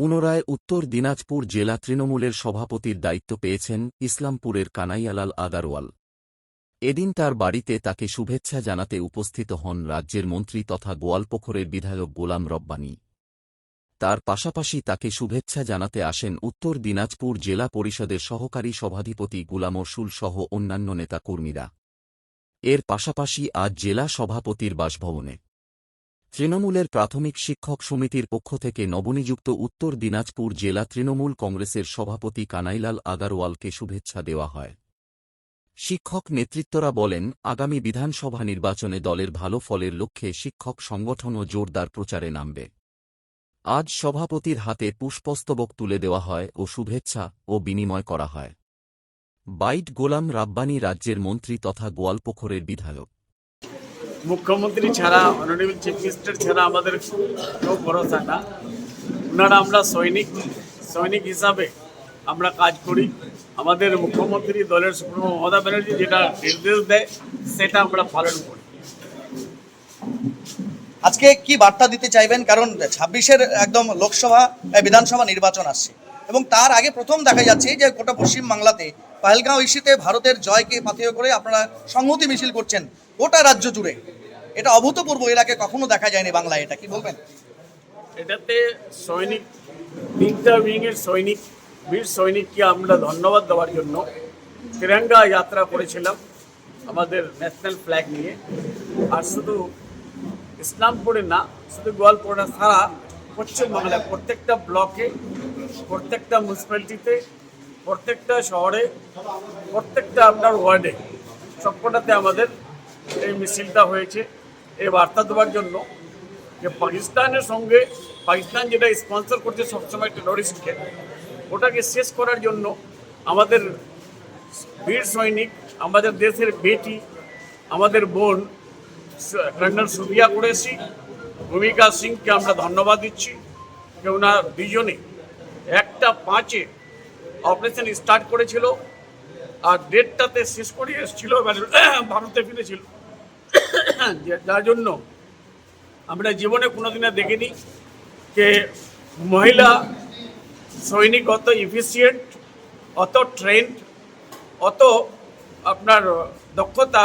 পুনরায় উত্তর দিনাজপুর জেলা তৃণমূলের সভাপতির দায়িত্ব পেয়েছেন ইসলামপুরের কানাইয়ালাল আগারওয়াল এদিন তার বাড়িতে তাকে শুভেচ্ছা জানাতে উপস্থিত হন রাজ্যের মন্ত্রী তথা গোয়ালপোখরের বিধায়ক গোলাম রব্বানী। তার পাশাপাশি তাকে শুভেচ্ছা জানাতে আসেন উত্তর দিনাজপুর জেলা পরিষদের সহকারী সভাধিপতি গুলাম সহ অন্যান্য নেতাকর্মীরা। এর পাশাপাশি আজ জেলা সভাপতির বাসভবনে। তৃণমূলের প্রাথমিক শিক্ষক সমিতির পক্ষ থেকে নবনিযুক্ত উত্তর দিনাজপুর জেলা তৃণমূল কংগ্রেসের সভাপতি কানাইলাল আগারওয়ালকে শুভেচ্ছা দেওয়া হয়। শিক্ষক নেতৃত্বরা বলেন, আগামী বিধানসভা নির্বাচনে দলের ভালো ফলের লক্ষ্যে শিক্ষক সংগঠনও জোরদার প্রচারে নামবে। আজ সভাপতির হাতে পুষ্পস্তবক তুলে দেওয়া হয় ও শুভেচ্ছা ও বিনিময় করা হয়। বাইট গোলাম রাব্বানী রাজ্যের মন্ত্রী তথা গোয়ালপোখরের বিধায়ক। মুখ্যমন্ত্রী ছাড়া অনারেবল চিফ মিনিস্টার ছাড়া আমাদের কেউ ভরসা না। ওনারা আমরা সৈনিক সৈনিক হিসাবে আমরা কাজ করি। আমাদের মুখ্যমন্ত্রী দলের সুপ্রিমো মমতা ব্যানার্জি যেটা নির্দেশ দেয়, সেটা আমরা পালন করি। আজকে কি বার্তা দিতে চাইবেন? কারণ ছাব্বিশের একদম লোকসভা বিধানসভা নির্বাচন আসছে। এবং তার আগে প্রথম দেখা যাচ্ছে যে গোটা পশ্চিম বাংলাতে পাহেলগাঁও ইস্যুতে ভারতের জয়কে পাথেয় করে আপনারা সংহতি মিছিল করছেন। গোটা রাজ্য জুড়ে। এটা অভূতপূর্ব আগে কখনো দেখা যায়নি বাংলায় এটা। কি বলবেন? এটাতে সৈনিক তিনটা উইংয়ের সৈনিক, বীর সৈনিককে আমরা ধন্যবাদ দেওয়ার জন্য তিরঙ্গা যাত্রা করেছিলাম আমাদের ন্যাশনাল ফ্ল্যাগ নিয়ে। আর শুধু ইসলামপুরে না, শুধু গোয়ালপুরে সারা পশ্চিমবাংলায় প্রত্যেকটা ব্লকে, প্রত্যেকটা মিউনিসিপ্যালিটিতে প্রত্যেকটা শহরে, প্রত্যেকটা আপনার ওয়ার্ডে সবকটাতে আমাদের এই মিছিলটা হয়েছে। এই বার্তা দেওয়ার জন্য যে পাকিস্তানের সঙ্গে, পাকিস্তান যেটা স্পন্সর করছে সবসময় টেরোরিস্টকে ওটাকে শেষ করার জন্য আমাদের বীর সৈনিক, আমাদের দেশের বেটি, আমাদের বোন কর্নাল সুবিয়া কুরেশি, ভূমিকা সিংকে আমরা ধন্যবাদ দিচ্ছি যে ওনার দুজনে একটা পাঁচে অপারেশন স্টার্ট করেছিল আর ডেটটাতে শেষ করে এসেছিল ভারতে ফিরেছিল। যার জন্য আমরা জীবনে কোনোদিনে দেখিনি যে মহিলা সৈনিক, অত ইফিসিয়েন্ট অত ট্রেন্ড অত আপনার দক্ষতা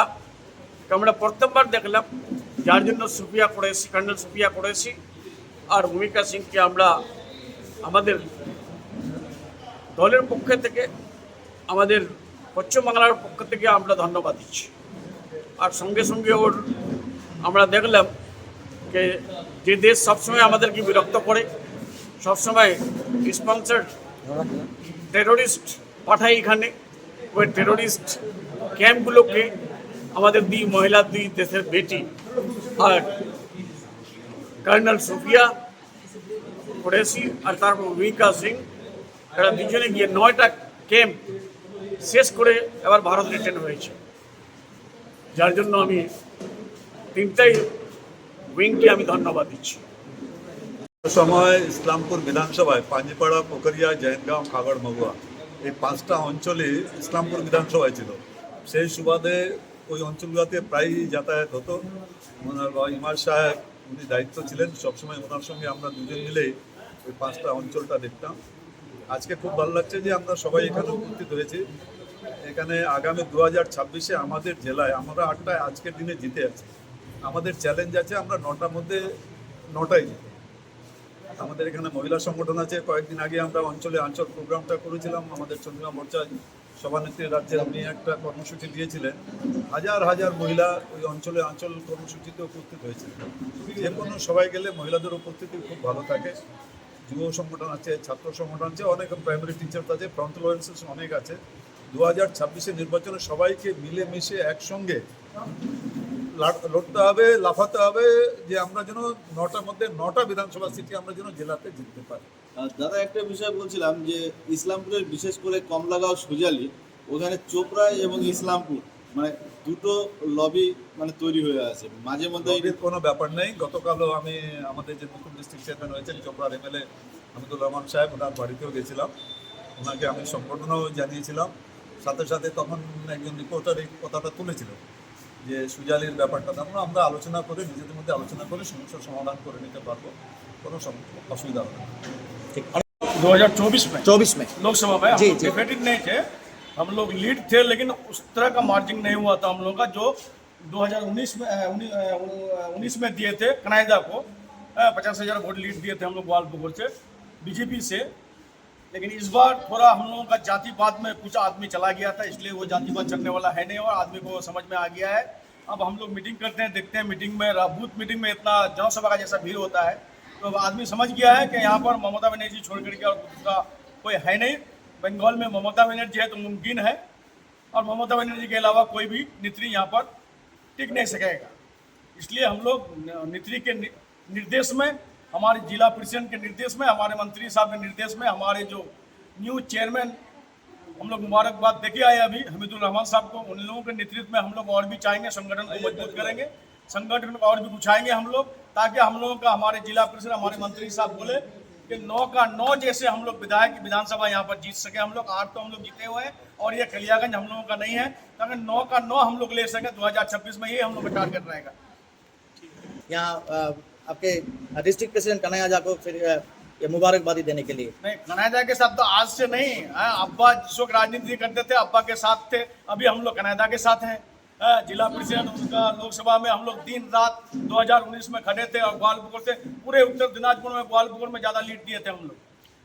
আমরা প্রথমবার দেখলাম। যার জন্য সুফিয়া করেছি কর্নেল সুফিয়া করেছি আর ভূমিকা সিংকে আমরা আমাদের দলের পক্ষ থেকে, আমাদের পশ্চিমবাংলার পক্ষ থেকে আমরা ধন্যবাদ দিচ্ছি। আর সঙ্গে সঙ্গে ওর আমরা দেখলাম যে যে দেশ সবসময় আমাদেরকে বিরক্ত করে, সবসময় স্পন্সার টেরোরিস্ট পাঠায় এখানে। ওই টেরোরিস্ট ক্যাম্পগুলোকে আমাদের দুই মহিলা, দুই দেশের বেটি আর কর্নেল সুফিয়া কুরেশি আর তারপর ভূমিকা সিং এরা দুজনে গিয়ে নয়টা ক্যাম্প শেষ করে এবার ভারত রিটার্ন হয়েছে। যার জন্য আমি তিনটাই উইংকে আমি ধন্যবাদ দিচ্ছি। সময় ইসলামপুর বিধানসভায় পাঞ্জিপাড়া পোখরিয়া, জয়নগাঁও, খাগড়, মগুয়া এই পাঁচটা অঞ্চলে ইসলামপুর বিধানসভায় ছিল। সেই সুবাদে ওই অঞ্চলগুলোতে প্রায়ই যাতায়াত হতো। ওনার ইমার সাহেব, উনি দায়িত্ব ছিলেন। সবসময় ওনার সঙ্গে আমরা দুজন মিলে ওই পাঁচটা অঞ্চলটা দেখতাম। আজকে খুব ভালো লাগছে যে আমরা সবাই এখানে উপস্থিত হয়েছি। এখানে আগামী দু হাজার ছাব্বিশে আমাদের জেলায় আমরা আটটায় আজকের দিনে জিতে আছি। আমাদের চ্যালেঞ্জ আছে, আমরা নটার মধ্যে নটায় জিতে আমাদের এখানে মহিলা সংগঠন আছে, কয়েকদিন আগে আমরা অঞ্চলে আঞ্চল প্রোগ্রামটা করেছিলাম, আমাদের চন্দ্রিমা মোর্চা সভানেত্রী রাজ্যে উনি একটা কর্মসূচি দিয়েছিলেন। হাজার হাজার মহিলা ওই অঞ্চলে আঞ্চল কর্মসূচিতে উপস্থিত হয়েছে। যে কোনো সবাই গেলে মহিলাদের উপস্থিতি খুব ভালো থাকে। যুব সংগঠন আছে, ছাত্র সংগঠন আছে, অনেক প্রাইমারি টিচার আছে ফ্রন্ট লয়েন্সেস অনেক আছে। দু হাজার ছাব্বিশে নির্বাচনে সবাইকে মিলেমিশে একসঙ্গে লড়তে হবে লাফাতে হবে যে আমরা যেন নটার মধ্যে নটা বিধানসভা সিটি আমরা যেন জেলাতে জিততে পারি। দাদা একটা বিষয় বলছিলাম যে ইসলামপুরের বিশেষ করে কমলাগাঁও সুজালি ওখানে চোপড়া এবং ইসলামপুর মানে দুটো লবি মানে তৈরি হয়ে আছে। মাঝে মধ্যে কোনো ব্যাপার নেই। গতকালও আমি আমাদের যে নতুন ডিস্ট্রিক্ট চেয়ারম্যান হয়েছেন চোপড়ার এমএলএ হামিদুর রহমান সাহেব ওনার বাড়িতেও গেছিলাম। ওনাকে আমি সম্বর্ধনাও জানিয়েছিলাম। সাথে সাথে তখন একজন রিপোর্টার এই কথাটা তুলেছিল যে সুজালির ব্যাপারটা আমরা আমরা আলোচনা করে নিজেদের মধ্যে আলোচনা করে সমস্যার সমাধান করে নিতে পারবো কোনো সম- অসুবিধা হবে না 2024 में चौबीस में लोकसभा में हम जी, लोग जी। डिफेटेड नहीं थे हम लोग लीड थे लेकिन उस तरह का मार्जिन नहीं हुआ था हम लोगों का जो 2019 में अ, उन्नी- अ, उन्नीस में दिए थे कनाइदा को पचास हजार वोट लीड दिए थे हम लोग ग्वालपुर से बीजेपी से लेकिन इस बार थोड़ा हम लोगों का जातिवाद में कुछ आदमी चला गया था, इसलिए वो जातिवाद चलने वाला है नहीं और आदमी को समझ में आ गया है। अब हम लोग मीटिंग करते हैं, देखते हैं मीटिंग में बूथ मीटिंग में इतना जनसभा का जैसा भीड़ होता है। तो आदमी समझ गया है कि यहाँ पर ममता बनर्जी छोड़ करके और दूसरा कोई है नहीं। बंगाल में ममता बनर्जी है तो मुमकिन है और ममता बनर्जी के अलावा कोई भी नेत्री यहाँ पर टिक नहीं सकेगा। इसलिए हम लोग नेत्री के निर्देश में हमारे जिला प्रेसिडेंट के निर्देश में, हमारे मंत्री साहब के निर्देश में, हमारे जो न्यू चेयरमैन, हम लोग मुबारकबाद देके आए अभी, हमीदुर रहमान साहब को। उन लोगों के नेतृत्व में हम लोग और भी चाहेंगे, संगठन को मज़बूत करेंगे। संगठन और भी उछाएँगे हम लोग, ताकि हम लोगों का, हमारे जिला परिषद हमारे मंत्री साहब बोले कि नौ का नौ जैसे हम लोग विधायक, विधानसभा यहाँ पर जीत सके। हम लोग आठ तो हम लोग जीते हुए हैं, और ये कलियागंज हम लोगों का नहीं है। ताकि नौ का नौ हम लोग ले सके 2026 में ये हम लोग का टारगेट रहेगा। यहाँ आपके डिस्ट्रिक्ट प्रेसिडेंट कन्हैया झा को फिर ये मुबारकबादी देने के लिए। नहीं कनाडा के साथ तो आज से नहीं हाँ, अब्बा जिस वक्त राजनीति करते थे अब्बा के साथ थे अभी हम लोग कनाडा के साथ हैं। जिला परिषद उनका लोकसभा में हम लोग दिन रात 2019 में खड़े थे और ग्वालपुर से पूरे उत्तर दिनाजपुर में ग्वालपुर में ज़्यादा लीड दिए थे हम लोग।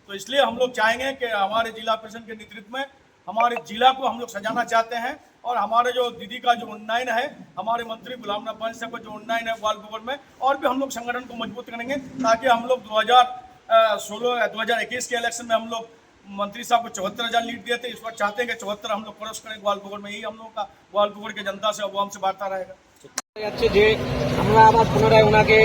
तो इसलिए हम लोग चाहेंगे कि हमारे जिला परिषद के नेतृत्व में हमारे जिला को हम लोग सजाना चाहते हैं और हमारे जो दीदी का जो उन्नयन है हमारे मंत्री गुलाम नबी पंच साहब का जो उन्नयन है ग्वालपुर में और भी हम लोग संगठन को मजबूत करेंगे ताकि हम लोग दो हजार सोलह दो हजार इक्कीस के इलेक्शन में हम लोग मंत्री साहब को चौहत्तर हजार लीड दिए थे इस बार चाहते हैं कि चौहत्तर हम लोग क्रॉस करें ग्वालपुर में यही हम लोग का ग्वालपुर के जनता से अवाम से वार्ता रहेगा যাচ্ছে যে আমরা আবার পুনরায় ওনাকে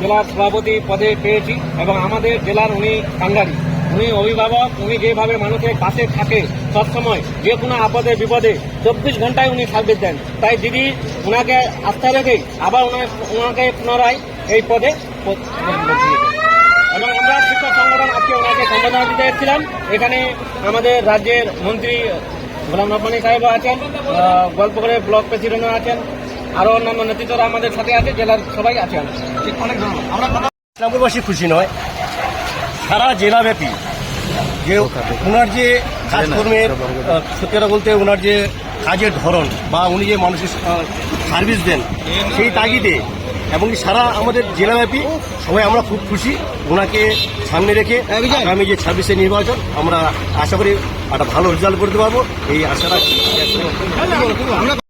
জেলার সভাপতি পদে পেয়েছি এবং আমাদের জেলার উনি কাঙ্গারি উনি অভিভাবক উনি যেভাবে মানুষের পাশে থাকে সবসময় যে কোনো আপদে বিপদে চব্বিশ ঘন্টায় উনি সার্ভিস দেন। তাই দিদি ওনাকে আস্থা রেখেই আবার ওনা- ওনাকে পুনরায় এই পদে এবং আমরা শিক্ষক সংগঠন আজকে ওনাকে সম্বোধনা দিতে এসেছিলাম। এখানে আমাদের রাজ্যের মন্ত্রী গোলাম রব্বানি সাহেবও আছেন আহ, গল্পকরের ব্লক প্রেসিডেন্টও আছেন আরও অন্যান্য নেতৃত্বরা আমাদের সাথে আছে জেলার সবাই আছেন। অনেক ধন্যবাদ। আমরা ইসলামপুরবাসী খুশি নয়। সারা জেলাব্যাপী যে ওনার যে কাজকর্মের আহ, সত্যি কথা বলতে ওনার যে কাজের ধরন বা উনি যে মানুষের সার্ভিস দেন সেই তাগিদে এবং সারা আমাদের জেলাব্যাপী সবাই আমরা খুব খুশি ওনাকে সামনে রেখে আগামী যে ছাব্বিশে নির্বাচন আমরা আশা করি একটা ভালো রেজাল্ট করতে পারব। এই আশা রাখছি